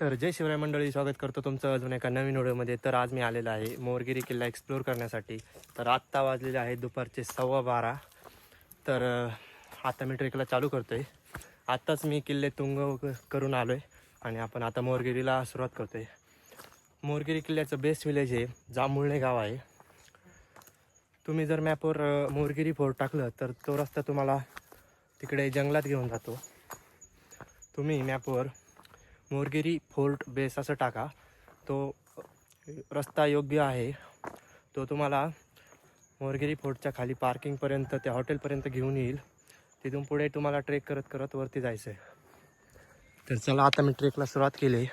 तर जय शिवराय मंडळी स्वागत करतो तुमचं अजून एका नवीन व्हिडिओमध्ये. तर आज मी आलेलो आहे मोरगिरी किल्ला एक्सप्लोर करण्यासाठी. तर आत्ता वाजलेले आहे दुपारचे सव्वा बारा. तर आता मी ट्रेकला चालू करतो आहे आत्ताच मी किल्ले तुंग करून आलो आहे आणि आपण आता मोरगिरीला सुरुवात करतो आहे मोरगिरी किल्ल्याचं बेस्ट विलेज आहे जांभुळणे गाव आहे. तुम्ही जर मॅपवर मोरगिरी फोर्ट टाकलं तर तो रस्ता तुम्हाला तिकडे जंगलात घेऊन जातो. तुम्ही मॅपवर मोरगिरी फोर्ट बेस असं टाका. तो रस्ता योग्य आहे. तो तुम्हाला मोरगिरी फोर्टच्या खाली पार्किंगपर्यंत त्या हॉटेलपर्यंत घेऊन येईल. तिथून पुढे तुम्हाला ट्रेक करत करत वरती जायचं आहे तर चला आता मी ट्रेकला सुरुवात केली.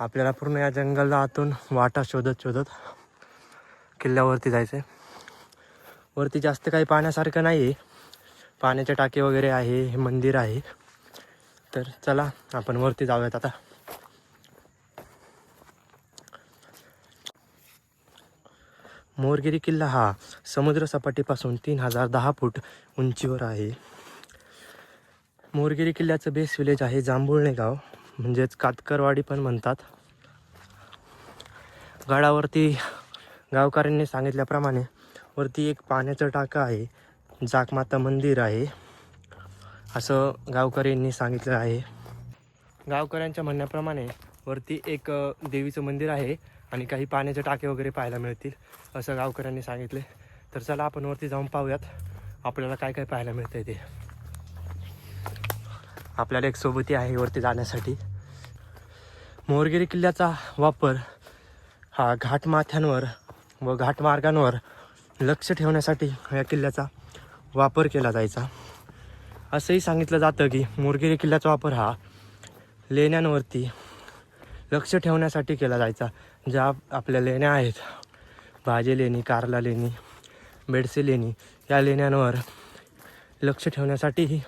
आपल्याला पूर्ण या जंगलला आतून वाटा शोधत शोधत किल्ल्यावरती जायचं आहे वरती जास्त काही पाहण्यासारखं नाही आहे पाण्याचे टाके वगैरे आहे हे मंदिर आहे. तर चला आपण वरती जाऊयात आता. मोरगिरी किल्ला हा समुद्रसपाटीपासून तीन हजार दहा फूट उंचीवर आहे. मोरगिरी किल्ल्याचं बेस विलेज आहे जांभुळणे गाव म्हणजेच कातकरवाडी पण म्हणतात. गडावरती गावकऱ्यांनी सांगितल्याप्रमाणे वरती एक पाण्याचं टाकं आहे जाकमाता मंदिर आहे. असं गावकऱ्यांनी सांगितलं आहे. गावकऱ्यांच्या म्हणण्याप्रमाणे वरती एक देवीचं मंदिर आहे आणि काही पाण्याचे टाके वगैरे पाहायला मिळतील असं गावकऱ्यांनी सांगितले. तर चला आपण वरती जाऊन पाहूयात आपल्याला काय काय पाहायला मिळतंय ते. आपल्याला एक सोबती आहे वरती जाण्यासाठी. मोरगिरी किल्ल्याचा वापर हा घाटमाथ्यांवर व घाटमार्गांवर लक्ष ठेवण्यासाठी या किल्ल्याचा वापर केला जायचा. असंही सांगितलं जातं की मोरगिरी किल्ल्याचा वापर हा लेण्यांवरती लक्ष ठेवण्यासाठी केला जायचा ज्या आपल्या लेण्या आहेत. भाजे लेणी कारला लेणी बेडसे लेणी या लेण्यांवर लक्ष ठेवण्यासाठीही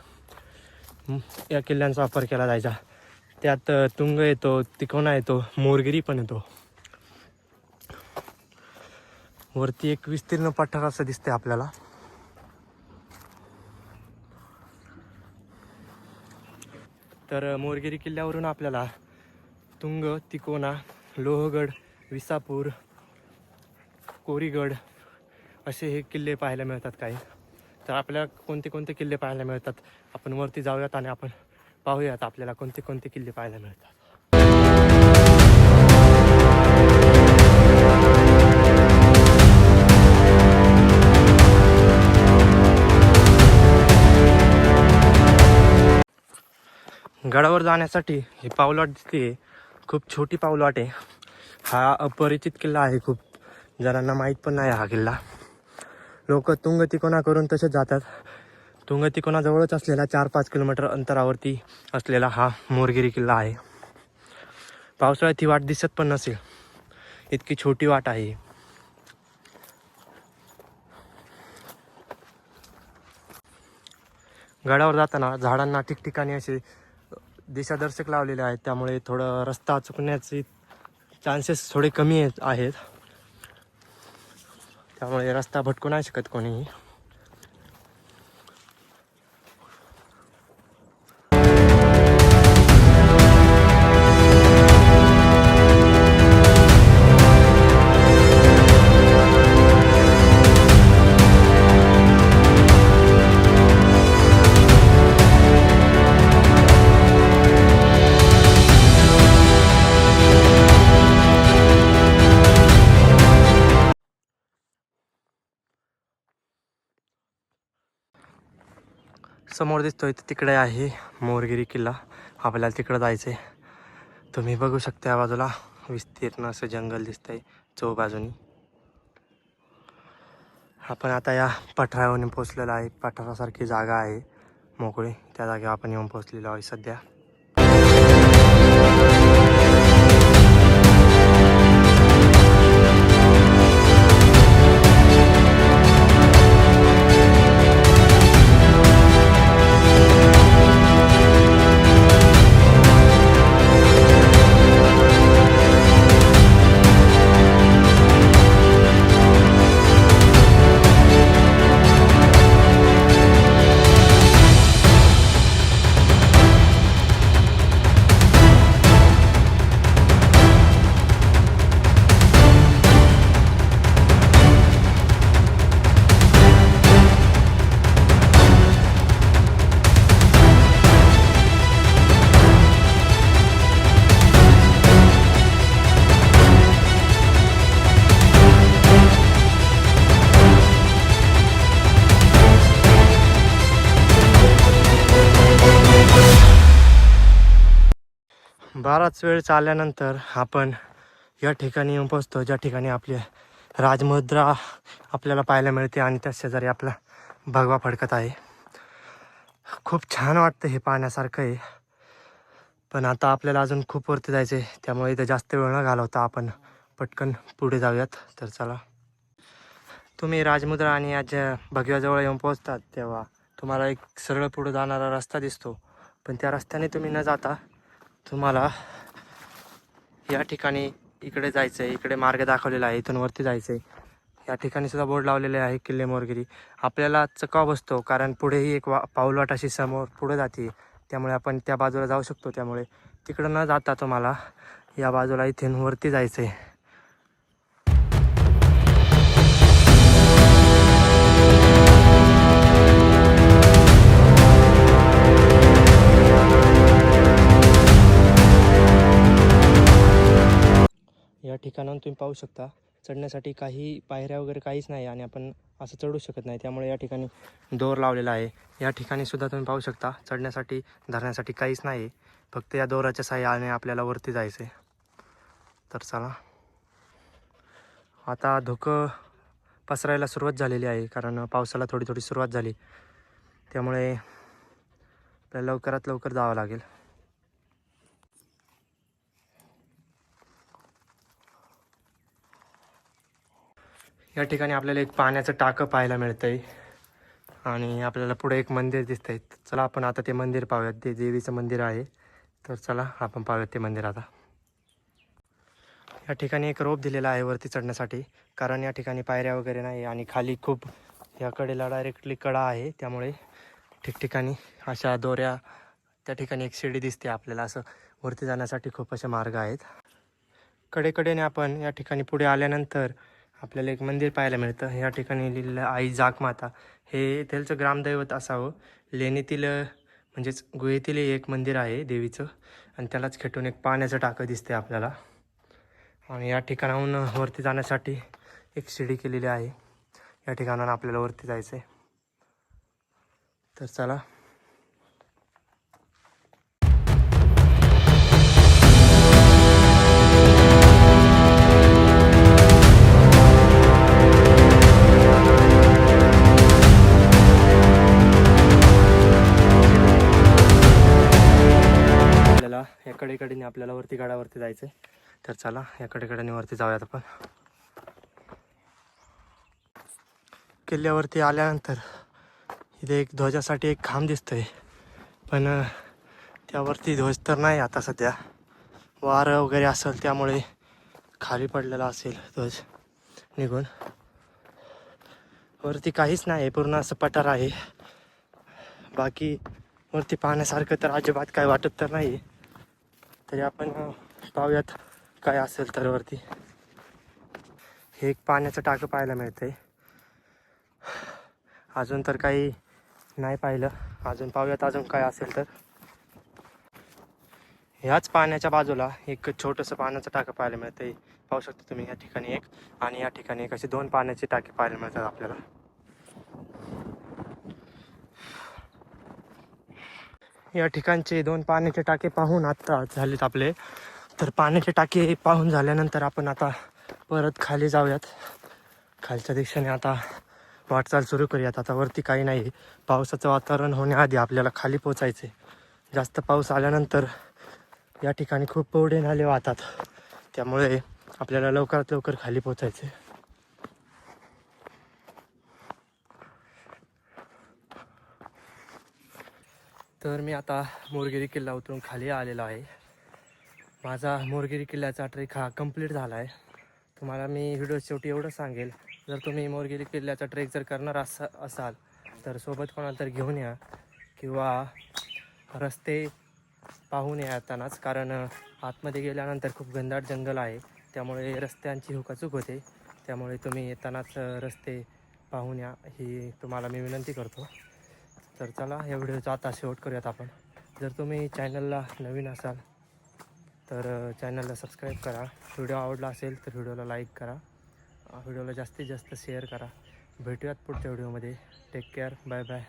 या किल्ल्यांचा वापर केला जायचा. त्यात तुंग येतो तिकोना येतो मोरगिरी पण येतो. वरती एक विस्तीर्ण पठार असं दिसते आपल्याला. तर मोरगिरी किल्ल्यावरून आपल्याला तुंग तिकोना लोहगड विसापूर कोरीगड असे हे किल्ले पाहायला मिळतात काही. तर आपल्याला कोणते कोणते किल्ले पाहायला मिळतात? आपण वरती जाऊयात आणि आपण पाहूयात आपल्याला कोणते कोणते किल्ले पाहायला मिळतात. गडावर जाण्यासाठी ही पावलाट दिसते खूप छोटी पावलाट आहे. हा अपरिचित किल्ला आहे खूप. जणांना माहीत पण नाही हा किल्ला. लोक तुंग तिकोना करून तसेच जातात? तुंग तिकोनाजवळच असलेला चार पाच किलोमीटर अंतरावरती असलेला हा मोरगिरी किल्ला आहे. पावसाळ्यात ही वाट दिसत पण नसेल. इतकी छोटी वाट आहे गडावर जाताना झाडांना ठिकठिकाणी असे दिशादर्शक लावलेले आहेत. त्यामुळे थोडं रस्ता चुकण्याचे चान्सेस थोडे कमी आहेत. आहेत. त्यामुळे रस्ता भटकू नाही शकत कोणीही. समोर दिसतोय तिकडे आहे मोरगिरी किल्ला. आपल्याला तिकडं जायचं आहे तुम्ही बघू शकता या बाजूला. विस्तीर्ण असं जंगल दिसतंय चौ बाजूनी आपण आता या पठारावरून पोचलेलो आहे. पठारासारखी जागा आहे मोकळी. त्या जागेवर आपण येऊन पोचलेलो आहे सध्या. बराच वेळ चालल्यानंतर आपण या ठिकाणी येऊन पोचतो ज्या ठिकाणी आपली राजमुद्रा आपल्याला पाहायला मिळते आणि त्या शेजारी आपला भगवा फडकत आहे. खूप छान वाटतं हे पाहण्यासारखं आहे. पण आता आपल्याला अजून खूप वरती जायचं आहे त्यामुळे इथं जास्त वेळ न घालवता आपण पटकन पुढे जाऊयात. तर चला. तुम्ही राजमुद्रा आणि आज भगव्याजवळ येऊन पोहोचतात तेव्हा तुम्हाला एक सरळ पुढे जाणारा रस्ता दिसतो. पण त्या रस्त्याने तुम्ही न जाता तुम्हाला या ठिकाणी इकडे जायचं आहे इकडे मार्ग दाखवलेला आहे इथून वरती जायचं आहे या ठिकाणी सुद्धा बोर्ड लावलेले आहे किल्ले मोरगिरी. आपल्याला चकाव बसतो कारण पुढेही एक वा पाऊलवाट अशी समोर पुढे जाते. त्यामुळे आपण त्या बाजूला जाऊ शकतो त्यामुळे. तिकडं न जाता तुम्हाला या बाजूला इथून वरती जायचं आहे या ठिकाणाहून तुम्ही पाहू शकता. चढण्यासाठी काही पायऱ्या वगैरे काहीच नाही आणि आपण असं चढू शकत नाही. त्यामुळे या ठिकाणी दोर लावलेला आहे. या ठिकाणी सुद्धा तुम्ही पाहू शकता. चढण्यासाठी धरण्यासाठी काहीच नाही. फक्त या दोराच्या साह्याने आपल्याला वरती जायचं आहे तर चला. आता धुकं पसरायला सुरुवात झालेली आहे कारण पावसाला थोडी थोडी सुरुवात झाली. त्यामुळे आपल्याला लवकरात लवकर जावं लागेल. या ठिकाणी आपल्याला एक पाण्याचं टाकं पाहायला मिळतंय. आणि आपल्याला पुढे एक मंदिर दिसतंय. चला आपण आता ते मंदिर पाहूयात. ते देवीचं मंदिर आहे. तर चला आपण पाहूयात ते मंदिर आता. या ठिकाणी एक रोप दिलेला आहे वरती चढण्यासाठी. कारण या ठिकाणी पायऱ्या वगैरे नाही आणि खाली खूप या कडेला डायरेक्टली कडा आहे. त्यामुळे ठिकठिकाणी अशा दोऱ्या त्या ठिकाणी एक शिडी दिसते आपल्याला. असं वरती जाण्यासाठी खूप असे मार्ग आहेत. कडेकडेने आपण या ठिकाणी पुढे आल्यानंतर आपल्याला एक मंदिर पाहायला मिळतं. या ठिकाणी लिहिलेलं आई जागमाता हे येथेलचं ग्रामदैवत असावं. लेणीतील म्हणजेच गुहेतील एक मंदिर आहे देवीचं. आणि त्यालाच खेटून एक पाण्याचं टाकं दिसते आपल्याला. आणि या ठिकाणाहून वरती जाण्यासाठी एक शिडी केलेली आहे. या ठिकाणाहून आपल्याला वरती जायचं आहे तर चला. कडेकडेने आपल्याला वरती गडावरती जायचं आहे तर चला या कडेकडेने वरती जाऊयात आपण. किल्ल्यावरती आल्यानंतर इथे एक ध्वजासाठी एक खांब दिसतोय. पण त्यावरती ध्वज तर नाही आता सध्या. वारं वगैरे असेल त्यामुळे खाली पडलेला असेल ध्वज निघून. वरती काहीच नाही आहे पूर्ण असं पठार आहे. बाकी वरती पाहण्यासारखं तर अजिबात काय वाटत तर नाही तरी आपण पाहूयात काय असेल तर वरती. हे एक पाण्याचं टाकं पाहायला मिळतंय. अजून तर काही नाही पाहिलं. अजून पाहूयात अजून काय असेल तर. ह्याच पाण्याच्या बाजूला एक छोटंसं पाण्याचं टाकं पाहायला मिळतंय. पाहू शकता तुम्ही या ठिकाणी एक. आणि या ठिकाणी एक असे दोन पाण्याचे टाके पाहायला मिळतात आपल्याला. या ठिकाणचे दोन पाण्याचे टाके पाहून आत्ता झालेत आपले. तर पाण्याचे टाके पाहून झाल्यानंतर आपण आता परत खाली जाऊयात. खालच्या दिशेने आता वाटचाल सुरू करूयात. आता वरती काही नाही. पावसाचं वातावरण होण्याआधी आपल्याला खाली पोचायचे जास्त पाऊस आल्यानंतर या ठिकाणी खूप पोहडे नाले वाहतात. त्यामुळे आपल्याला लवकरात लवकर खाली पोचायचे तर मी आता मोरगिरी किल्ला उतरून खाली आलेलो आहे. माझा मोरगिरी किल्ल्याचा ट्रेक हा कंप्लीट झाला आहे तुम्हाला मी व्हिडिओ शेवटी एवढं सांगेल जर तुम्ही मोरगिरी किल्ल्याचा ट्रेक जर करणार असा असाल तर सोबत कोणाला तर घेऊन या किंवा रस्ते पाहून या येतानाच कारण आतमध्ये गेल्यानंतर खूप घनदाट जंगल आहे. त्यामुळे रस्त्यांची हुकाचूक होते. त्यामुळे तुम्ही येतानाच रस्ते पाहून या ही तुम्हाला मी विनंती करतो. तर चला या व्हिडिओचा आता शेवट करूयात आपण. जर तुम्ही चॅनलला नवीन असाल तर चॅनलला सबस्क्राईब करा. व्हिडिओ आवडला असेल तर व्हिडिओला लाईक करा. व्हिडिओला जास्तीत जास्त शेअर करा. भेटूयात पुढच्या व्हिडिओमध्ये. Take care bye bye